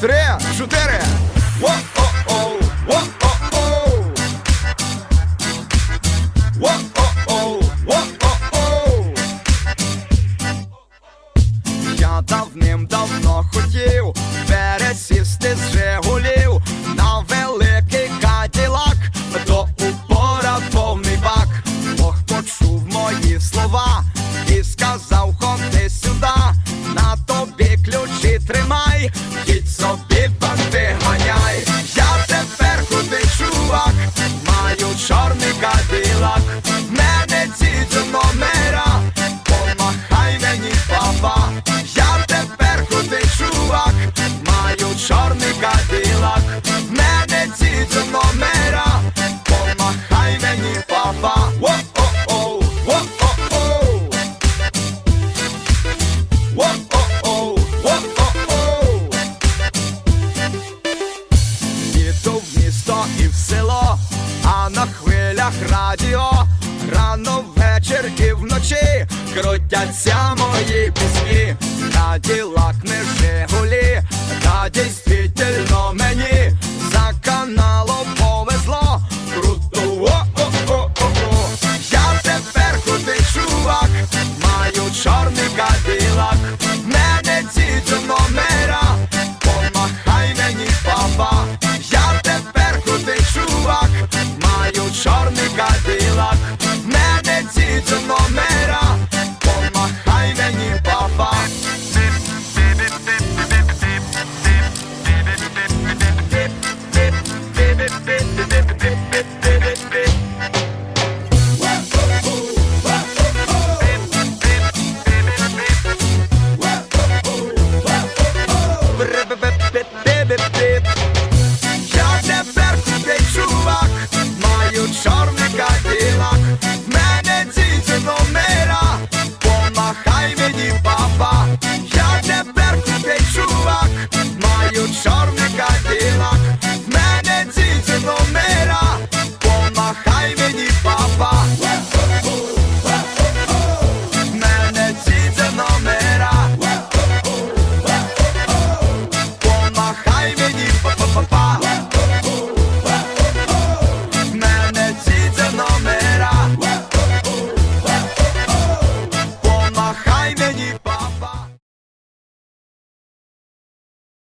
Три, чотири. Я давним-давно хотів пересісти з Жигулів чорний каділак, мене ці до номера, помахай мені папа, я тепер худий чувак, маю чорний каділак, мене ці до номера, помахай мені папа. Во-о-оу, во-о-оу. Їду в місто і в село, крутяться мої пісні. ділах не Жигулі, та дійсно мені за каналом повезло. Круто, о-о-о-о-о. Я тепер худий чувак, маю чорний кадилак, Мене ці номера,